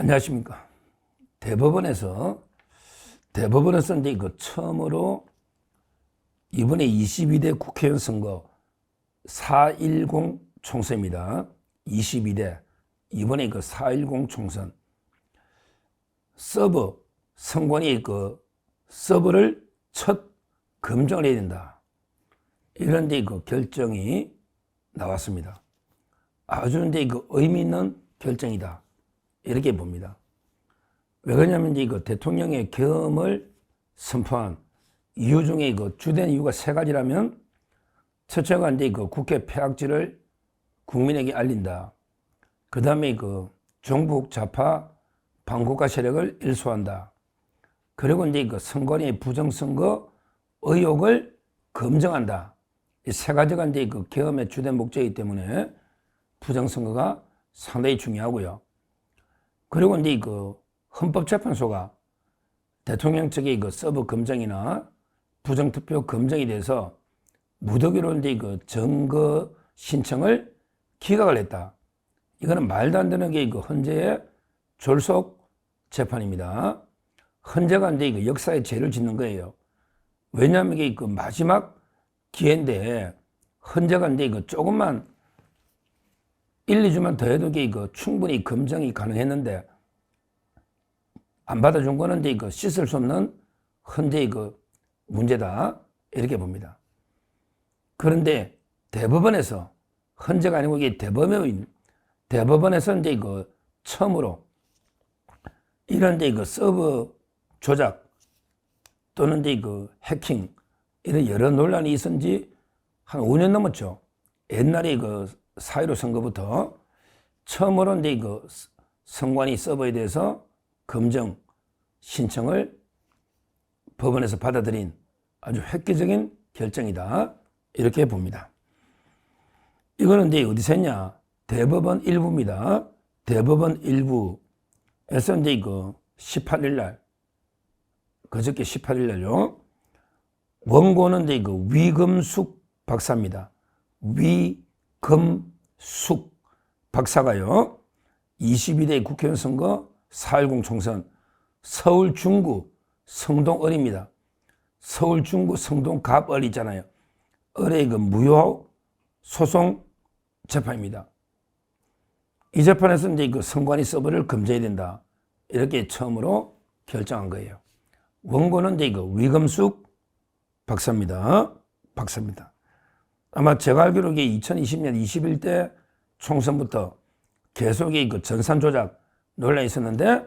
안녕하십니까. 대법원에서, 대법원에서 이제 그 처음으로 이번에 22대 국회의원 선거 410 총선입니다. 22대. 이번에 그 410 총선. 서버, 선관위 그 서버를 첫 검증을 해야 된다. 이런 데그 결정이 나왔습니다. 아주 이제 그 의미 있는 결정이다. 이렇게 봅니다. 왜 그러냐면 이제 그 대통령의 계엄을 선포한 이유 중에 그 주된 이유가 세 가지라면 첫째가 이제 그 국회 폐악질을 국민에게 알린다. 그 다음에 그 종북 좌파 반국가 세력을 일소한다. 그리고 이제 그 선관위의 부정선거 의혹을 검증한다. 이 세 가지가 이제 그 계엄의 주된 목적이기 때문에 부정선거가 상당히 중요하고요. 그리고 이제 그 헌법재판소가 대통령 측의 그 서버 검증이나 부정투표 검증에 대해서 무더기로 이제 그 증거 신청을 기각을 했다. 이거는 말도 안 되는 게 그 헌재의 졸속 재판입니다. 헌재가 이제 그 역사에 죄를 짓는 거예요. 왜냐하면 이게 그 마지막 기회인데 헌재가 이제 그 조금만 1, 2주만 더 해도 그 충분히 검증이 가능했는데 안 받아준 거는 이제 그 씻을 수 없는 헌재의 그 문제다 이렇게 봅니다. 그런데 대법원에서 헌재가 아니고 이게 대법원 대법원에서 이제 그 처음으로 이런 이제 그 서버 조작 또는 이제 그 해킹 이런 여러 논란이 있은 지 한 5년 넘었죠. 옛날에 그 사회로 선거부터 처음으로 이제 그 선관위 서버에 대해서 검증 신청을 법원에서 받아들인 아주 획기적인 결정이다. 이렇게 봅니다. 이거는 이제 어디서 했냐? 대법원 일부입니다. 대법원 일부에서 이제 그 18일 날, 그저께 18일 날요. 원고는 이제 그 위금숙 박사입니다. 위금 숙 박사가요. 22대 국회의원 선거 4.10 총선 서울 중구 성동 을입니다. 서울 중구 성동 갑을 있잖아요. 을의 그 무효 소송 재판입니다. 이 재판에서 이제 그 선관위 서버를 검증해야 된다. 이렇게 처음으로 결정한 거예요. 원고는 이제 그 위금숙 박사입니다. 박사입니다. 아마 제가 알기로 이게 2020년 21대 총선부터 계속 그 전산 조작 논란이 있었는데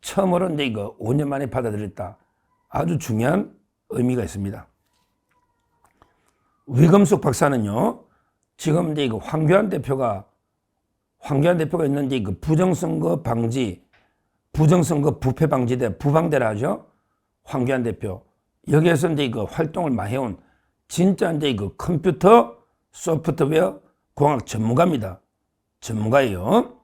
처음으로 이제 이거 5년 만에 받아들였다. 아주 중요한 의미가 있습니다. 위금숙 박사는요, 지금 이제 그 황교안 대표가, 황교안 대표가 있는데 그 부정선거 방지, 부정선거 부패 방지대, 부방대라 하죠. 황교안 대표. 여기에서 이제 그 활동을 많이 해온 진짜 이제 그 컴퓨터 소프트웨어 공학 전문가입니다. 전문가예요.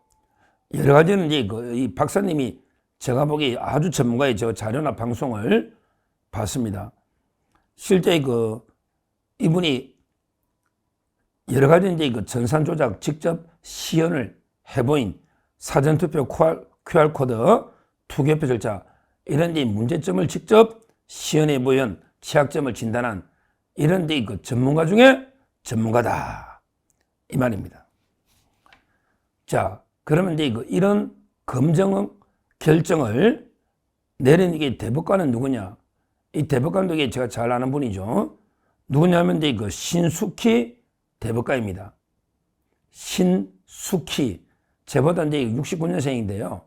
여러 가지는 이제 그 이 박사님이 제가 보기 아주 전문가의 저 자료나 방송을 봤습니다. 실제 그 이분이 여러 가지 이제 그 전산 조작 직접 시연을 해보인 사전투표 QR코드, 투개표 절차 이런 데 문제점을 직접 시연해 보인 취약점을 진단한 이런 데그 전문가 중에 전문가다 이 말입니다. 자 그러면 이제 그 이런 검정 결정을 내린 이게 대법관은 누구냐? 이 대법관도 이게 제가 잘 아는 분이죠. 누구냐면 이제 그 신숙희 대법관입니다. 신숙희. 제보다 이제 69년생인데요.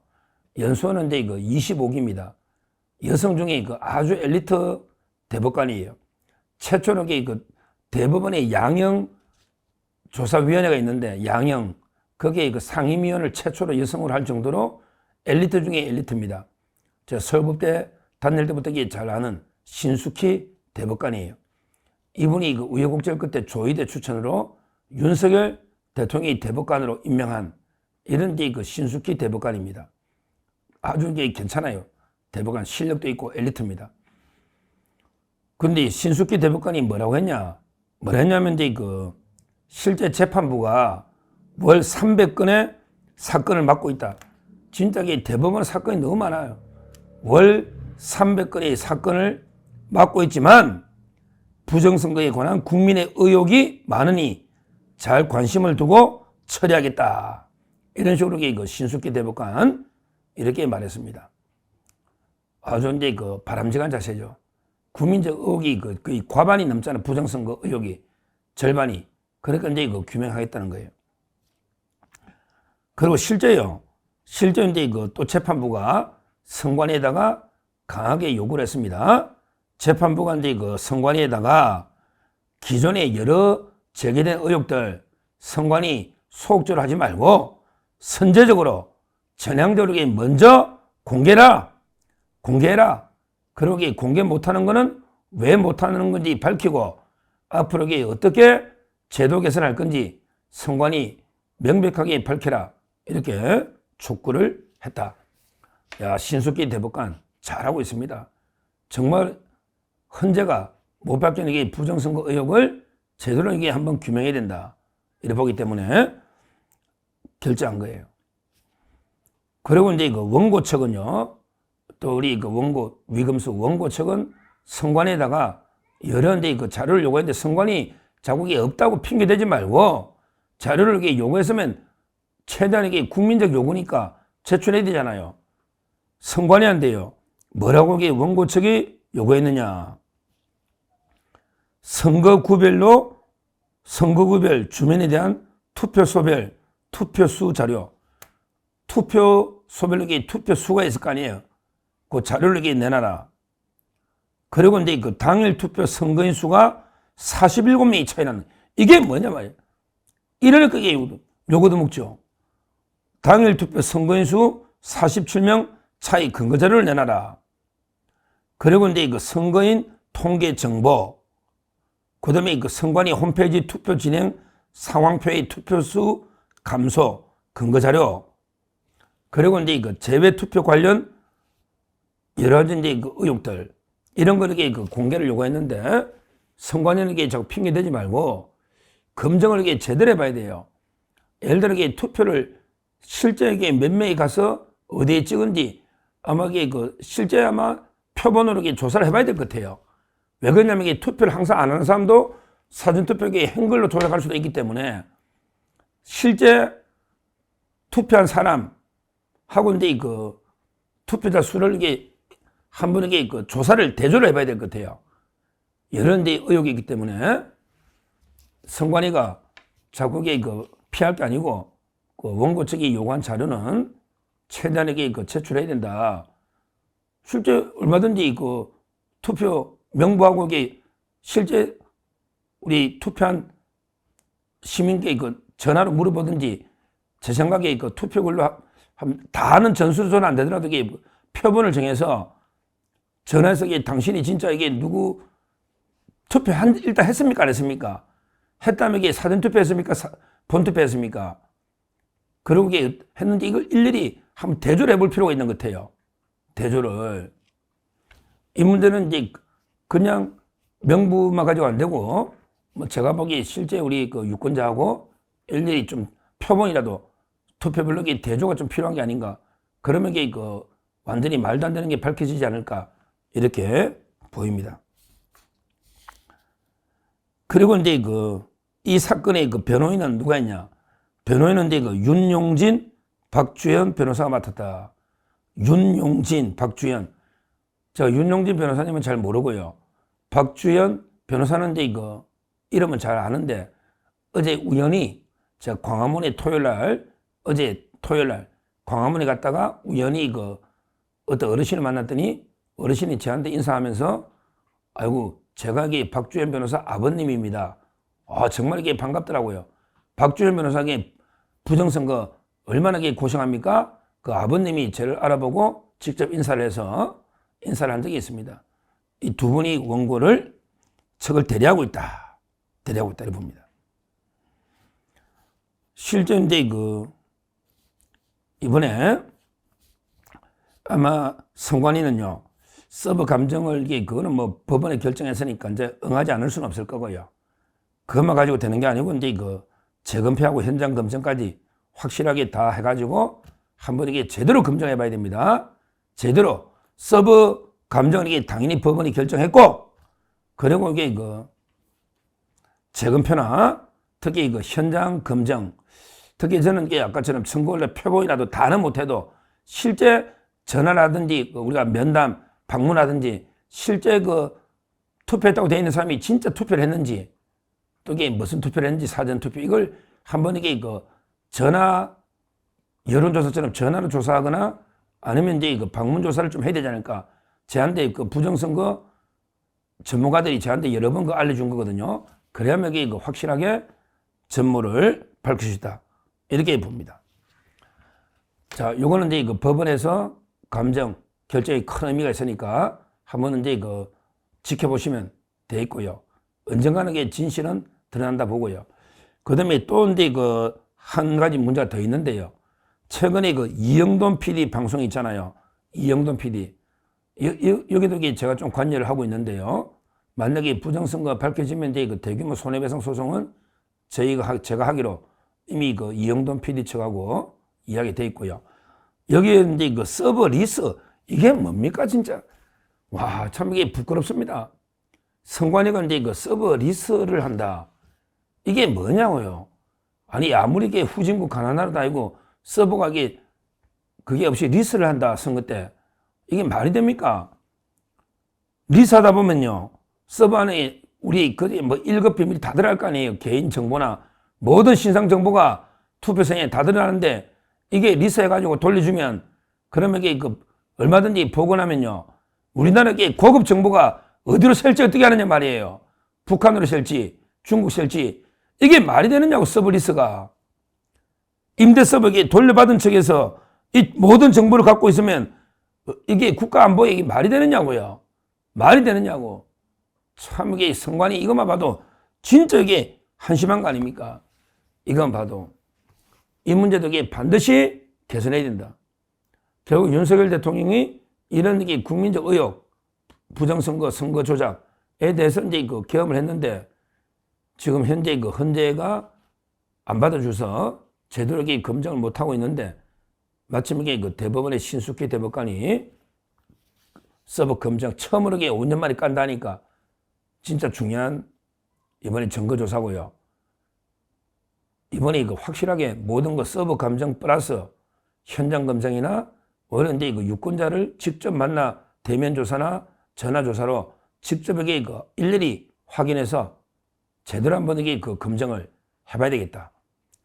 연수원은 이제 그 25기입니다. 여성 중에 그 아주 엘리트 대법관이에요. 최초로 그 대법원의 양형 조사위원회가 있는데 양형 거기에 그 상임위원을 최초로 여성으로 할 정도로 엘리트 중에 엘리트입니다. 제가 서울법대 다닐 때부터 잘 아는 신숙희 대법관이에요. 이분이 그 우여곡절 끝에 조의대 추천으로 윤석열 대통령이 대법관으로 임명한 이런 게 그 신숙희 대법관입니다. 아주 이게 괜찮아요. 대법관 실력도 있고 엘리트입니다. 근데 신숙희 대법관이 뭐라고 했냐? 뭐라 했냐면 그 실제 재판부가 월 300건의 사건을 맡고 있다. 진짜게 대법원 사건이 너무 많아요. 월 300건의 사건을 맡고 있지만 부정선거에 관한 국민의 의혹이 많으니 잘 관심을 두고 처리하겠다. 이런 식으로 그 신숙기 대법관 이렇게 말했습니다. 아주 이제 그 바람직한 자세죠. 국민적 의혹이 그 거의 과반이 넘잖아. 부정선거 의혹이 절반이. 그러니까 이제 그 규명하겠다는 거예요. 그리고 실제요. 실제 이제 그또 재판부가 선관위에다가 강하게 요구를 했습니다. 재판부가 이제 그 선관위에다가 기존에 여러 제기된 의혹들 선관위 소극적으로 하지 말고 선제적으로 전향적으로 먼저 공개라 공개해라. 그러기 공개 못하는 거는 왜 못하는 건지 밝히고 앞으로 어떻게 제도 개선할 건지 선관위 명백하게 밝혀라. 이렇게 촉구를 했다. 야, 신숙기 대법관 잘하고 있습니다. 정말 헌재가 못 밝힌 이게 부정선거 의혹을 제대로 이게 한번 규명해야 된다. 이래 보기 때문에 결정한 거예요. 그리고 이제 그 원고 측은요, 또 우리 그 원고, 위금수 원고 측은 선관에다가 여러 이제 그 자료를 요구했는데 선관이 자국이 없다고 핑계 대지 말고 자료를 이렇게 요구했으면 최대한 이게 국민적 요구니까 제출해야 되잖아요. 선관위 한데요. 뭐라고 이게 원고 측이 요구했느냐. 선거 구별로 선거 구별 주민에 대한 투표 소별 투표수 자료 투표 소별로 이게 투표 수가 있을 거 아니에요. 그 자료를 이렇게 내놔라. 그리고 이제 그 당일 투표 선거인 수가 47명이 차이 나는 이게 뭐냐 말이에요. 이러니까 이게 요거도 묻죠. 당일 투표 선거인 수 47명 차이 근거 자료를 내놔라. 그리고 이제 그 선거인 통계 정보, 그 다음에 그 선관위 홈페이지 투표 진행 상황표의 투표수 감소 근거 자료, 그리고 이제 그 재외 투표 관련 여러 가지 이제 그 의혹들 이런 거를 그 공개를 요구했는데 선관위는 자꾸 핑계 대지 말고 검증을 이게 제대로 해봐야 돼요. 예를 들어 이게 투표를 실제 이게 몇 명이 가서 어디에 찍은지 아마 이게 그 실제 아마 표본으로 이게 조사를 해봐야 될 것 같아요. 왜 그러냐면 이게 투표를 항상 안 하는 사람도 사전투표에 한글로 조작할 수도 있기 때문에 실제 투표한 사람하고 이제 그 투표자 수를 이게 한 분에게 그 조사를 대조를 해봐야 될 것 같아요. 이런 데 의혹이 있기 때문에 선관위가 자국에 그 피할 게 아니고 그 원고 측이 요구한 자료는 최대한에게 그 제출해야 된다. 실제 얼마든지 그 투표 명부하고 이게 실제 우리 투표한 시민께 그 전화로 물어보든지 제 생각에 그 투표글로 다 하는 전수조는 안 되더라도 이게 표본을 정해서 전화해서 이게 당신이 진짜 이게 누구 투표 한, 일단 했습니까? 안 했습니까? 했다면 이게 사전 투표 했습니까? 본투표 했습니까? 그러고 이게 했는데 이걸 일일이 한번 대조를 해볼 필요가 있는 것 같아요. 대조를. 이 문제는 이제 그냥 명부만 가지고 안 되고, 뭐 제가 보기에 실제 우리 그 유권자하고 일일이 좀 표본이라도 투표별로 이 대조가 좀 필요한 게 아닌가. 그러면 이게 그 완전히 말도 안 되는 게 밝혀지지 않을까. 이렇게 보입니다. 그리고 이제 그 이 사건의 그 변호인은 누가 있냐? 변호인은 이제 그 윤용진, 박주현 변호사가 맡았다. 윤용진, 박주현. 저 윤용진 변호사님은 잘 모르고요. 박주현 변호사는 이제 이거 이름은 잘 아는데 어제 우연히 제가 광화문에 토요일 날 어제 토요일 날 광화문에 갔다가 우연히 그 어떤 어르신을 만났더니 어르신이 저한테 인사하면서 아이고 제가 이게 박주현 변호사 아버님입니다. 아 정말 이게 반갑더라고요. 박주현 변호사에게 부정선거 얼마나 게 고생합니까? 그 아버님이 저를 알아보고 직접 인사를 해서 인사를 한 적이 있습니다. 이 두 분이 원고를 척을 대리하고 있다. 대리하고 있다. 를 봅니다. 실제 이제 그 이번에 아마 선관위는요 서버 감정을 그거는 뭐 법원에 결정했으니까 이제 응하지 않을 수는 없을 거고요. 그것만 가지고 되는 게 아니고 이제 그 재검표하고 현장 검증까지 확실하게 다 해가지고 한번 이게 제대로 검증해 봐야 됩니다. 제대로 서버 감정은 이게 당연히 법원이 결정했고 그리고 이게 그 재검표나 특히 그 현장 검증 특히 저는 이게 아까처럼 선거원래 표본이라도 다는 못해도 실제 전화라든지 그 우리가 면담 방문하든지 실제 그 투표했다고 되어 있는 사람이 진짜 투표를 했는지 또 이게 무슨 투표를 했는지 사전 투표 이걸 한번 이게 그 전화 여론조사처럼 전화로 조사하거나 아니면 이제 그 방문 조사를 좀 해야 되지 않을까 제한테 그 부정선거 전문가들이 저한테 여러 번 그 알려준 거거든요. 그래야만 이게 그 확실하게 전모를 밝힐 수 있다. 이렇게 봅니다. 자, 요거는 이제 그 법원에서 감정 결정이 큰 의미가 있으니까 한번 이제 그 지켜보시면 돼 있고요. 언젠가는 게 진실은 드러난다 보고요. 그 다음에 또 이제 그 한 가지 문제가 더 있는데요. 최근에 그 이영돈 PD 방송 있잖아요. 이영돈 PD. 여, 여, 여기도 이게 제가 좀 관여를 하고 있는데요. 만약에 부정선거가 밝혀지면 이제 그 대규모 손해배상 소송은 저희가 하- 제가 하기로 이미 그 이영돈 PD 측하고 이야기 돼 있고요. 여기에 이제 그 서버 리스 이게 뭡니까 진짜 와 참 이게 부끄럽습니다. 선관위가 이제 그 서버 리스를 한다. 이게 뭐냐고요. 아니 아무리 이게 후진국 가난나라도 아니고 서버가 이게 그게 없이 리스를 한다 선거 때 이게 말이 됩니까? 리스하다 보면요 서버 안에 우리 그뭐 1급 비밀이 다 들어갈 거 아니에요 개인 정보나 모든 신상 정보가 투표성에 다 들어가는데 이게 리스해가지고 돌려주면 그러면 이게 그 얼마든지 복원하면요 우리나라에 고급 정보가 어디로 셀지 어떻게 하느냐 말이에요 북한으로 셀지 중국 셀지 이게 말이 되느냐고 서버 리스가 임대 서버에 돌려받은 측에서 이 모든 정보를 갖고 있으면 이게 국가 안보에 이게 말이 되느냐고요. 말이 되느냐고. 참 이게 성관이 이것만 봐도 진짜 이게 한심한 거 아닙니까? 이건 봐도 이 문제도 이게 반드시 개선해야 된다. 결국 윤석열 대통령이 이런 이게 국민적 의혹, 부정선거, 선거 조작에 대해서 이제 그 경험을 했는데 지금 현재 그 헌재가 안 받아줘서 제대로 이게 검증을 못 하고 있는데 마침 이게 그 대법원의 신숙희 대법관이 서버 검증 처음으로 이게 5년 만에 깐다니까 진짜 중요한 이번에 증거조사고요. 이번에 이거 확실하게 모든 거 서버 감정 플러스 현장 검증이나 오히려 이제 그 유권자를 직접 만나 대면 조사나 전화 조사로 직접 이게 그 일일이 확인해서 제대로 한번 이게 그 검증을 해봐야 되겠다.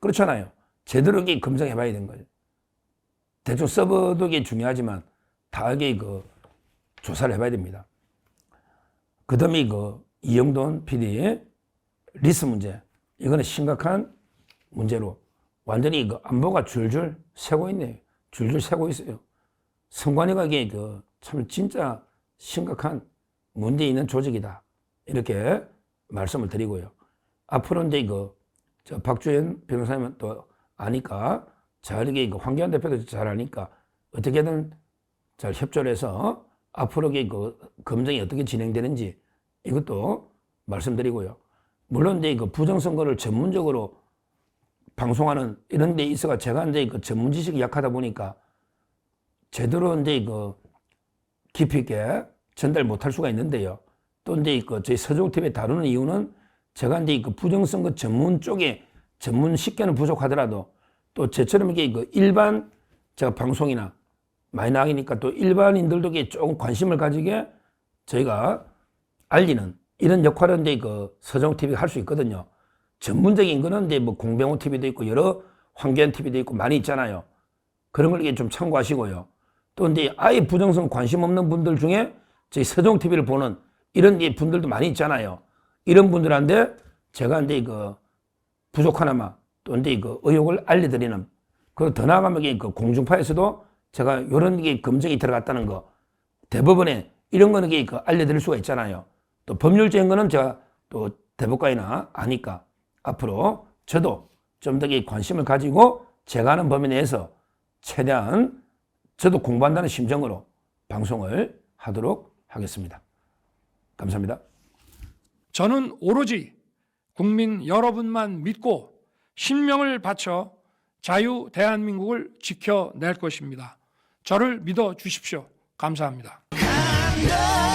그렇잖아요. 제대로 이게 검증해 봐야 되는 거예요. 대충 서버도 이게 중요하지만 다 이게 그 조사를 해봐야 됩니다. 그 다음에 그 이영돈 PD의 리스 문제. 이거는 심각한 문제로 완전히 그 안보가 줄줄 새고 있네요. 줄줄 새고 있어요. 선관위가 이게 그참 진짜 심각한 문제 있는 조직이다. 이렇게 말씀을 드리고요. 앞으로 이제 그, 저 박주현 변호사님은 또 아니까 잘 이게 그 황교안 대표도 잘 아니까 어떻게든 잘 협조를 해서 앞으로 이게 그 검증이 어떻게 진행되는지 이것도 말씀드리고요. 물론 이제 그 부정선거를 전문적으로 방송하는 이런 데 있어가 제가 이제 그 전문 지식이 약하다 보니까 제대로 이제 그 깊이 있게 전달 못할 수가 있는데요. 또 이제 그 저희 서종TV에 다루는 이유는 제가 이제 그 부정선거 전문 쪽에 전문 식견은 부족하더라도 또 저처럼 이게 그 일반 제가 방송이나 많이 나가니까 또 일반인들도 조금 관심을 가지게 저희가 알리는 이런 역할을 이제 그 서정TV가 할 수 있거든요. 전문적인 거는 이제 뭐 공병호 TV도 있고 여러 황교안 TV도 있고 많이 있잖아요. 그런 걸 이게 좀 참고하시고요. 또 이제 아예 부정성 관심 없는 분들 중에 저희 서정 TV를 보는 이런 분들도 많이 있잖아요. 이런 분들한테 제가 이제 그 부족하나마 또 이제 그 의혹을 알려드리는 그리고 더 나아가면 그 공중파에서도 제가 이런 게 검증이 들어갔다는 거 대법원에 이런 거는 그 알려드릴 수가 있잖아요. 또 법률적인 거는 제가 또 대법관이나 아니까 앞으로 저도 좀 더 관심을 가지고 제가 하는 범위 내에서 최대한 저도 공부한다는 심정으로 방송을 하도록 하겠습니다. 감사합니다. 저는 오로지 국민 여러분만 믿고 신명을 바쳐 자유 대한민국을 지켜낼 것입니다. 저를 믿어 주십시오. 감사합니다. 너